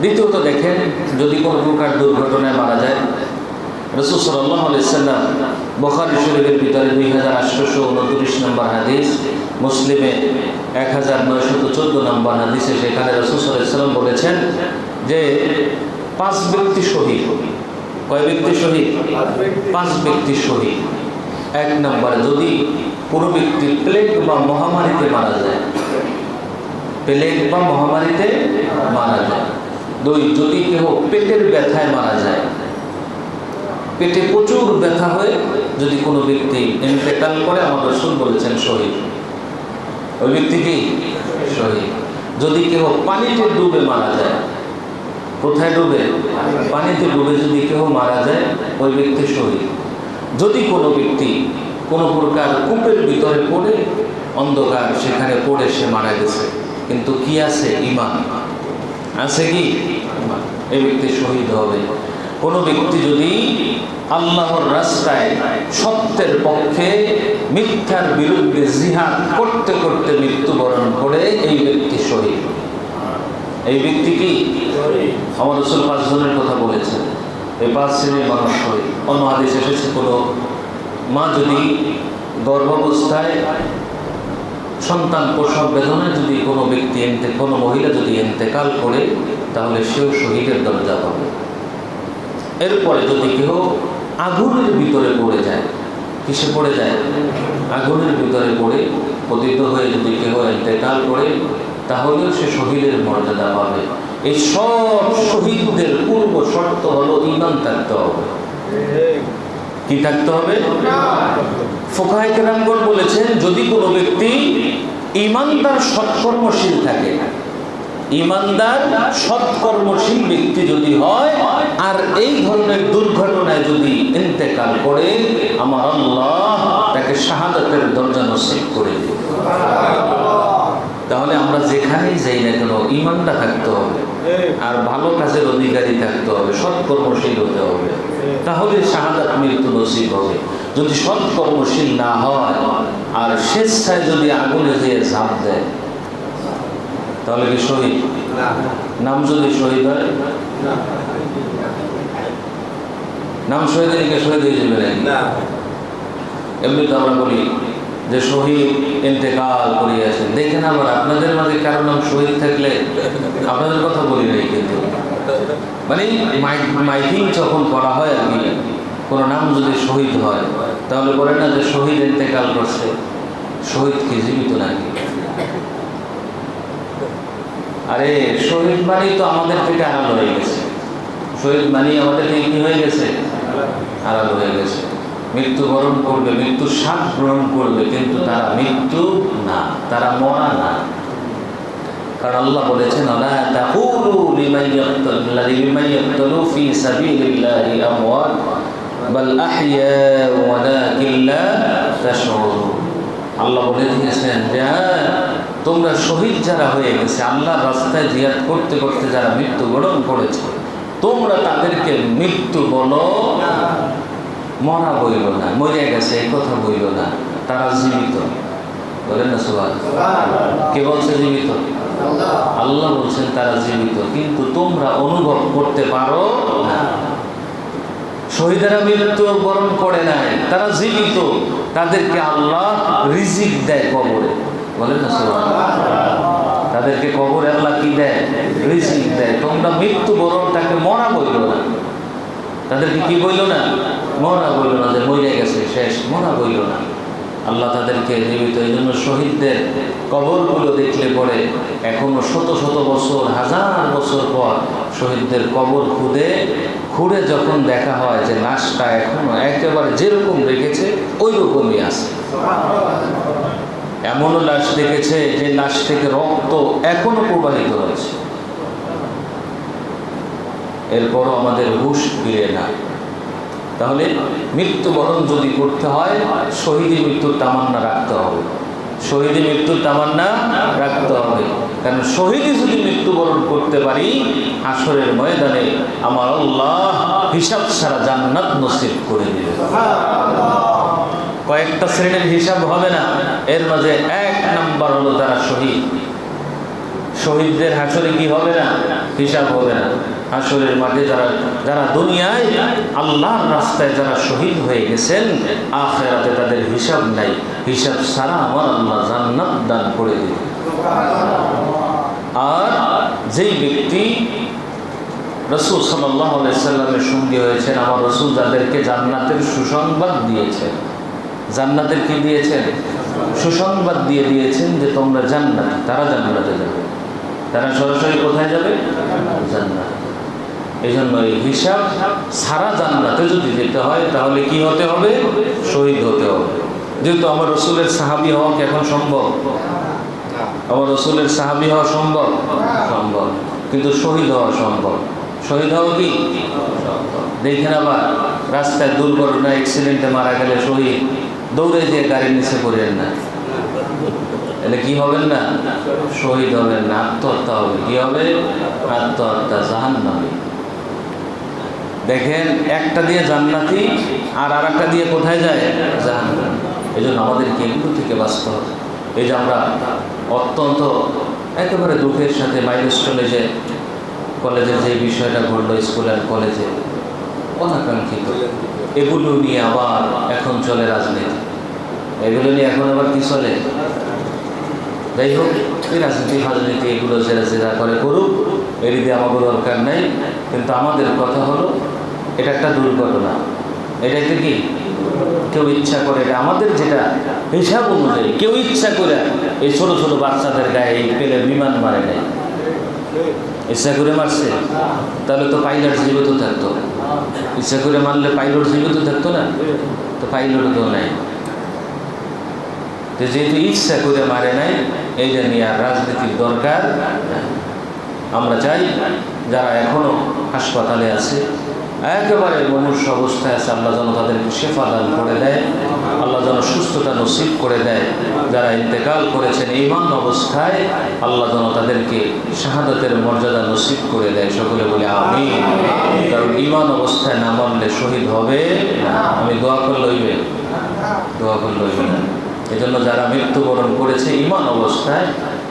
দ্বিতীয়ত দেখেন, যদি কোনো প্রকার দুর্ঘটনায় মারা যায়, রসুল সাল্লাহ আলাইসাল্লাম বখারি শরীফের ভিতরে দুই হাজার আটশোশো উনত্রিশ নম্বর হাদিস, মুসলিমে এক হাজার নয়শত চোদ্দ নম্বর হাদিসে সেখানে রসুল সাল্লাম বলেছেন যে পাঁচ ব্যক্তি শহীদ। কয় ব্যক্তি শহীদ? পাঁচ ব্যক্তি শহীদ। এক নম্বর, যদি কোনো ব্যক্তি প্লেগ বা মহামারীতে মারা যায় প্লেগ বা মহামারীতে মারা যায় দুই যদি কেহ পেটের ব্যথায় মারা যায়, পেটে প্রচুর ব্যথা হয়ে, যদি কোনো ব্যক্তি করে আমার রসুল বলেছেন শহীদ। ওই ব্যক্তি কি? শহীদ। যদি কেউ পানিতে ডুবে মারা যায়, কোথায় ডুবে? পানিতে ডুবে যদি কেউ মারা যায়, ওই ব্যক্তি শহীদ। যদি কোনো ব্যক্তি কোনো প্রকার কূপের ভিতরে পড়ে, অন্ধকার সেখানে পড়ে সে মারা গেছে। কিন্তু কি আছে? ইমান আছে কি? এই ব্যক্তি শহীদ হবে। কোনো ব্যক্তি যদি আল্লাহর রাস্তায় সত্যের পক্ষে মিথ্যার বিরুদ্ধে জিহাদ করতে করতে মৃত্যুবরণ করে এই ব্যক্তি শহীদ। এই ব্যক্তি কি? আমার রসুল পাঁচজনের কথা বলেছে এই পাঁচ শ্রেণির মানুষ শহীদ। অন্য আদেশ এসেছে কোনো মা যদি গর্ভাবস্থায় সন্তান প্রসব বেদনায় যদি কোনো ব্যক্তি এনতে, কোনো মহিলা যদি এন্তেকাল করে, তাহলে সেও শহীদের দরজা পাবে। এরপরে যদি কেউ আগুনের ভিতরে পড়ে যায়, কিসে পড়ে যায়? আগুনের ভিতরে পড়ে, পতিত হয়ে যদি কেউ এতেকাল করে, তাহলেও সে শহীদের মর্যাদা পাবে। এই সব শহীদদের পূর্ব শর্ত হলো ইমান থাকতে হবে। কি থাকতে হবে? ফোকায় কেরামগণ বলেছেন, যদি কোনো ব্যক্তি ইমানদার সৎকর্মশীল থাকে, ইমানদার সৎকর্মশীল ব্যক্তি যদি হয়, আর এই ধরনের দুর্ঘটনায় যদি ইন্তেকাল করে, আমার আল্লাহ তাকে শাহাদাতের দরজা নসিব করে দেবে। তাহলে আমরা যেখানেই যাই না কেন ইমানটা থাকতে হবে। আর ভালো কাজের অধিকারী থাকতে হবে সৎকর্মশীল হতে হবে। তাহলে শাহাদাত মৃত্যু নসিব হবে। যদি সৎকর্মশীল না হয় আর স্বেচ্ছায় যদি আগুনে যেয়ে ঝাঁপ দেয় তাহলে কি শহীদ? নাম যদি শহীদ হয়? নাম শহীদ শহীদ হয়ে যাবে নাকি? এমনি তো আমরা বলি যে শহীদ ইন্তেকাল করিয়াছেন দেখেন আবার আপনাদের মাঝে কারও নাম শহীদ থাকলে আপনাদের কথা বলি নাই কিন্তু। মানে মাইকিং যখন করা হয় আর কি, কোনো নাম যদি শহীদ হয়, তাহলে বলে না যে শহীদ ইন্তেকাল করছে। শহীদ কি জীবিত নাকি? আরে, শহীদ মানি তো আমাদের থেকে আলাদা হয়ে গেছে। শহীদ মানি আমাদের থেকে কি হয়ে গেছে? আলাদা হয়ে গেছে। মৃত্যুবরণ করবে মৃত্যুর স্বাদ গ্রহণ করবে, কিন্তু তারা মৃত্যু না, তারা মরা না। কারণ আল্লাহ বলেছেন আল্লাহ বলে দিয়েছেন তোমরা শহীদ যারা হয়ে গেছে, আল্লাহর রাস্তায় জিয়াদ করতে করতে যারা মৃত্যুবরণ করেছে, তোমরা তাদেরকে মৃত্যু বলো মরা বইল না মরে গেছে এই কথা বইল না তারা জীবিত। বলেন না সুভাষ কে বলছে জীবিত? আল্লাহ। বলছেন তারা জীবিত কিন্তু তোমরা অনুভব করতে পারো না। শহীদেরা মৃত্যু বরণ করে নাই তারা জীবিত। তাদেরকে আল্লাহ রিজিক দেয় কবরে। বলেন না সুভাষ তাদেরকে কবর আল্লাহ কি দেয়? রিজিক দেয়। তোমরা মৃত্যু বরণটাকে মরা বইল না। তাদেরকে কি বইল না? মরা বইল না যে মরে গেছে, শেষ, মরা বইল না। আল্লাহ তাদেরকে জীবিত এই জন্য শহীদদের কবরগুলো দেখলে পরে এখনও শত শত বছর, হাজার বছর পর শহীদদের কবর খুদে, খুঁড়ে যখন দেখা হয় যে লাশটা এখনও একেবারে যেরকম রেখেছে ওই রকমই আছে। এমনও লাশ দেখেছে যে লাশ থেকে রক্ত এখনও প্রবাহিত হয়েছে এরপরও আমাদের হুশ ফিরে না। তাহলে মৃত্যুবরণ যদি করতে হয়, শহীদি মৃত্যুর তামান্না রাখতে হবে। শহীদি মৃত্যুর তামান্না রাখতে হবে। কারণ শহীদি যদি মৃত্যুবরণ করতে পারি আসরের ময়দানে আমার আল্লাহ হিসাব ছাড়া জান্নাত নসিব করে দিবে। কয়েকটা শ্রেণির হিসাব হবে না, এর মাঝে এক নাম্বার হলো যারা শহীদ। শহীদদের হাসরে কি হবে না? হিসাব হবে না। হাসরের মাঠে যারা যারা দুনিয়ায় আল্লাহর রাস্তায় যারা শহীদ হয়ে গেছেন, আখেরাতে তাদের হিসাব নাই। হিসাব ছাড়া আমার আল্লাহ জান্নাত দান করে দিবে। আর যেই ব্যক্তি রসুল সাল্লাহ সাল্লামের সঙ্গী হয়েছেন, আমার রসুল যাদেরকে জান্নাতের সুসংবাদ দিয়েছেন। জান্নাতের কি দিয়েছেন? সুসংবাদ দিয়ে দিয়েছেন যে তোমরা জান্নাত, তারা জান্নাতে যাবে। তারা সরাসরি কোথায় যাবে? জান্নাত। এই জন্য এই হিসাব সারা জান্নাতে যদি যেতে হয়, তাহলে কি হতে হবে? শহীদ হতে হবে। যেহেতু আমার রসুলের সাহাবি হওয়া কি এখন সম্ভব? আমার রসুলের সাহাবি হওয়া সম্ভব? সম্ভব। কিন্তু শহীদ হওয়া সম্ভব। শহীদ হওয়া কি? দেখেন আবার, রাস্তায় দুর্ঘটনা অ্যাক্সিডেন্টে মারা গেলে শহীদ। দৌড়ে দিয়ে গাড়ির নিচে পড়েন না। এলে কি হবেন না? শহীদ হবেন না, আত্মহত্যা হবে। কি হবে? আত্মহত্যা জাহান নামে দেখেন, একটা দিয়ে জান্নাতি আর আর একটা দিয়ে কোথায় যায়? জাহান এই জন্য আমাদেরকে এগুলো থেকে বাঁচতে হবে। এই যে আমরা অত্যন্ত একেবারে দুঃখের সাথে মাইলস্টোনে যে কলেজের যে বিষয়টা ঘটলো, স্কুল আর কলেজে, অনাকাঙ্ক্ষিত। এগুলো নিয়ে আবার এখন চলে রাজনীতি। এগুলো নিয়ে এখন আবার কি চলে? যাই হোক, এই রাজনীতি রাজনীতি এগুলো যেটা যেটা করে করুক, এর দিয়ে আমাকে দরকার নেই। কিন্তু আমাদের কথা হলো, এটা একটা দুর্ঘটনা। এটাকে কি? কেউ ইচ্ছা করে এটা। আমাদের যেটা হিসাব অনুযায়ী, কেউ ইচ্ছা করে এই ছোট ছোট বাচ্চাদের গায়ে এই পেলে বিমান মারে নেয় ইচ্ছা করে মারছে? তাহলে তো পাইলট জীবিত থাকতো। ইচ্ছা করে মারলে পাইলট জীবিত থাকতো না? তো পাইলট তো নাই। তো যেহেতু ইচ্ছা করে মারে নাই এইটা নিয়ে আর রাজনীতির দরকার। আমরা চাই যারা এখনও হাসপাতালে আছে, একেবারে মনুষ্য অবস্থায় আছে, আল্লাহ যেন তাদেরকে শেফা দান করে দেয়, আল্লাহ যেন সুস্থতা নসিব করে দেয়। যারা ইন্তেকাল করেছেন ইমান অবস্থায়, আল্লাহ যেন তাদেরকে শাহাদতের মর্যাদা নসিব করে দেয়। সকলে বলে আমি কারণ ইমান অবস্থায় না মানলে শহীদ হবে আমি দোয়া করলে হইবে? দোয়া করলে হইবে না। এই জন্য যারা মৃত্যুবরণ করেছে ইমান অবস্থায়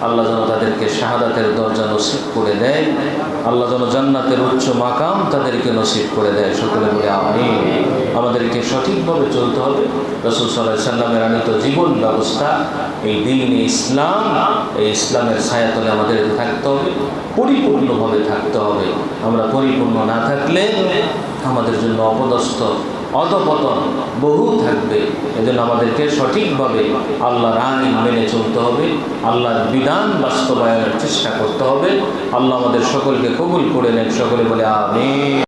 আল্লাহ যেন তাদেরকে শাহাদাতের দরজা নসিব করে দেয়। আল্লাহ যেন জান্নাতের উচ্চ মাকাম তাদেরকে নসিব করে দেয়। সকলে বলে আমি আমাদেরকে সঠিকভাবে চলতে হবে। রসুল সাল্লাহ সাল্লামের আনিত জীবন ব্যবস্থা, এই দিন ইসলাম, এই ইসলামের ছায়াতলে আমাদের থাকতে হবে, পরিপূর্ণভাবে থাকতে হবে। আমরা পরিপূর্ণ না থাকলে আমাদের জন্য অপদস্থ অধপতন বহু থাকবে। এজন্য আমাদেরকে সঠিকভাবে আল্লাহর আইন মেনে চলতে হবে, আল্লাহর বিধান বাস্তবায়নের চেষ্টা করতে হবে। আল্লাহ আমাদের সকলকে কবুল করে নেন সকলে বলে আমি